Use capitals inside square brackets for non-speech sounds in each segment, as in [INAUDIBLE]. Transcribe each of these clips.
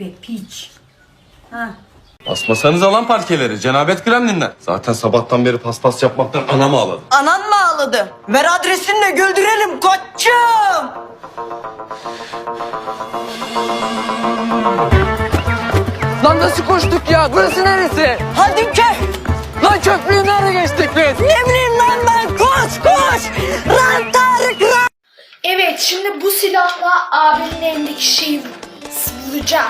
be piç. Ha. Basmasanız lan parkeleri. Cenabet Kremlin'den. Zaten sabahtan beri paspas yapmaktan anam ağladı. Anan mı ağladı? Ver adresini de güldürelim koçum. Lan nasıl koştuk ya? Burası neresi? Hadi köy. Lan köprüyü nerede geçtik biz? Ne bileyim lan ben koş koş. Lan Tarık lan. Evet şimdi bu silahla abinin elindeki şeyi vuracağım.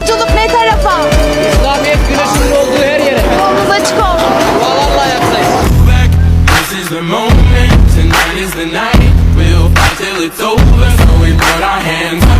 Çocuk ne tarafa? İslamiyet güneşinin olduğu her yere. Yolunuz açık olsun. Vallahi yapsayız. This is the moment, tonight is the night. We'll fight till it's over. So we put our hands up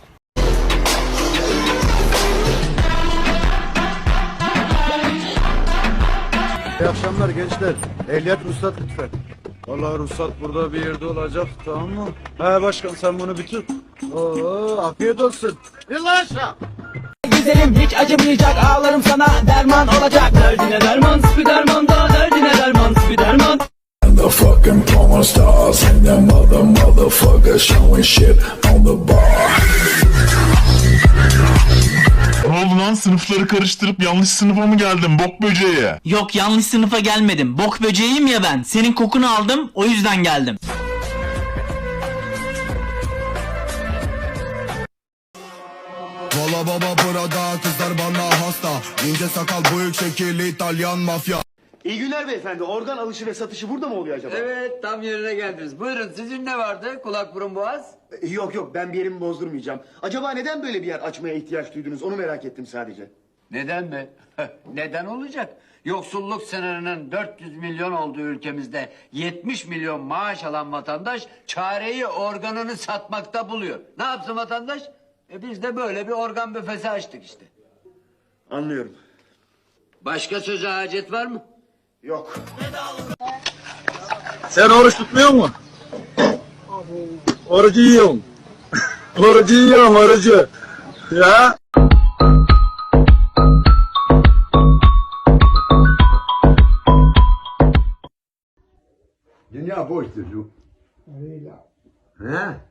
İyi akşamlar gençler. Ehliyet ruhsat lütfen. Vallahi ruhsat burada bir yerde olacak tamam mı? He başkan sen bunu bir tut. Oo afiyet olsun. Yıllar aşağı. Güzelim hiç acımayacak ağlarım sana derman olacak. Derdine derman spiderman da derdine derman spiderman. The fucking porn stars and them mother motherfuckers showing shit on the bar. Lan sınıfları karıştırıp yanlış sınıfa mı geldin bok böceği? Yok yanlış sınıfa gelmedim. Bok böceğiyim ya ben. Senin kokunu aldım o yüzden geldim. Valla baba burada kızlar bana hasta. İnce sakal büyük şekilli İtalyan mafya. İyi günler beyefendi. Organ alışı ve satışı burada mı oluyor acaba? Evet tam yerine geldiniz. Buyurun sizin ne vardı? Kulak burun boğaz. E, Yok yok ben bir yerimi bozdurmayacağım. Acaba neden böyle bir yer açmaya ihtiyaç duydunuz onu merak ettim sadece. Neden mi? [LAUGHS] Neden olacak? Yoksulluk sınırının 400 milyon olduğu ülkemizde 70 milyon maaş alan vatandaş çareyi organını satmakta buluyor. Ne yapsın vatandaş? E biz de böyle bir organ büfesi açtık işte. Anlıyorum. Başka söze hacet var mı? Yok. Sen oruç tutmuyor musun? Orucu yiyorum. [LAUGHS] Orucu yiyorum orucu. Ya. Dünya boş çocuk. Öyle. He?